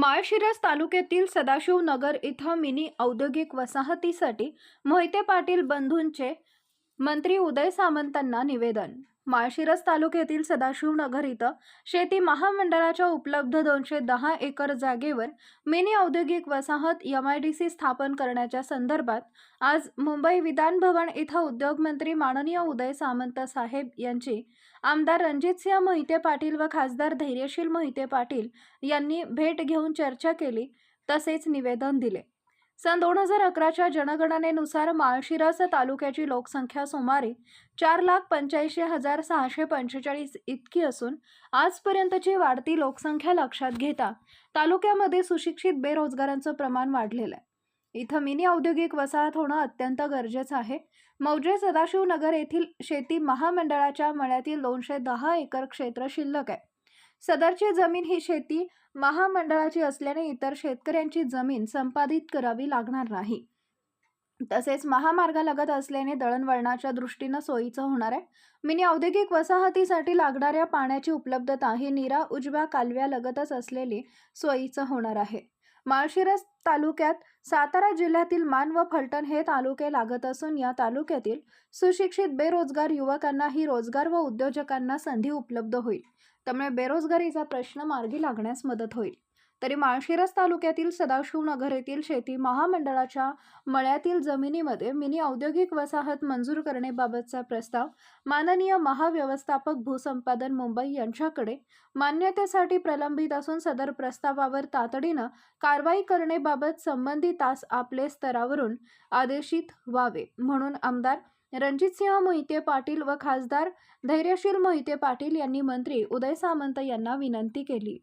माळशिरस तालुक्यातील सदाशिव नगर इथं मिनी औद्योगिक वसाहतीसाठी मोहिते पाटील बंधूंचे मंत्री उदय सामंतांना निवेदन. माळशिरस तालुक्यातील सदाशिवनगर इथं शेती महामंडळाच्या उपलब्ध दोनशे दहा एकर जागेवर मिनी औद्योगिक वसाहत एम आय डी सी स्थापन करण्याच्या संदर्भात आज मुंबई विधान भवन इथं उद्योगमंत्री माननीय उदय सामंत साहेब यांची आमदार रणजितसिंह मोहिते पाटील व खासदार धैर्यशील मोहिते पाटील यांनी भेट घेऊन चर्चा केली तसेच निवेदन दिले. सन दोन हजार अकराच्या जनगणनेनुसार माळशिरस तालुक्याची लोकसंख्या सुमारे चार लाख पंच्याऐंशी हजार सहाशे पंचेचाळीस इतकी असून आजपर्यंतची वाढती लोकसंख्या लक्षात घेता तालुक्यामध्ये सुशिक्षित बेरोजगारांचं प्रमाण वाढलेलं आहे. इथं मिनी औद्योगिक वसाहत होणं अत्यंत गरजेचं आहे. मौजे सदाशिव नगर येथील शेती महामंडळाच्या मळ्यातील दोनशे दहा एकर क्षेत्र शिल्लक आहे. सदरची जमीन ही शेती महामंडळाची असल्याने इतर शेतकऱ्यांची जमीन संपादित करावी लागणार नाही. तसेच महामार्गालगत असल्याने दळणवळणाच्या दृष्टीनं सोयीचं होणार आहे. मिनी औद्योगिक वसाहतीसाठी लागणाऱ्या पाण्याची उपलब्धता ही निरा उजव्या कालव्यालगतच असलेली सोयीचं होणार आहे. माळशिरस तालुक्यात सातारा जिल्ह्यातील मान व फलटण हे तालुके लागत असून या तालुक्यातील सुशिक्षित बेरोजगार युवकांनाही रोजगार व उद्योजकांना संधी उपलब्ध होईल. त्यामुळे बेरोजगारीचा प्रश्न मार्गी लागण्यास मदत होईल. तरी माळशिरस तालुक्यातील सदाशिवनगर येथील शेती महामंडळाच्या मळ्यातील जमिनीमध्ये मिनी औद्योगिक वसाहत मंजूर करण्याबाबतचा प्रस्ताव माननीय महाव्यवस्थापक भूसंपादन मुंबई यांच्याकडे मान्यतेसाठी प्रलंबित असून सदर प्रस्तावावर तातडीनं कारवाई करण्याबाबत संबंधितास आपले स्तरावरून आदेशित व्हावे म्हणून आमदार रणजितसिंह मोहिते पाटील व खासदार धैर्यशील मोहिते पाटील यांनी मंत्री उदय सामंत यांना विनंती केली.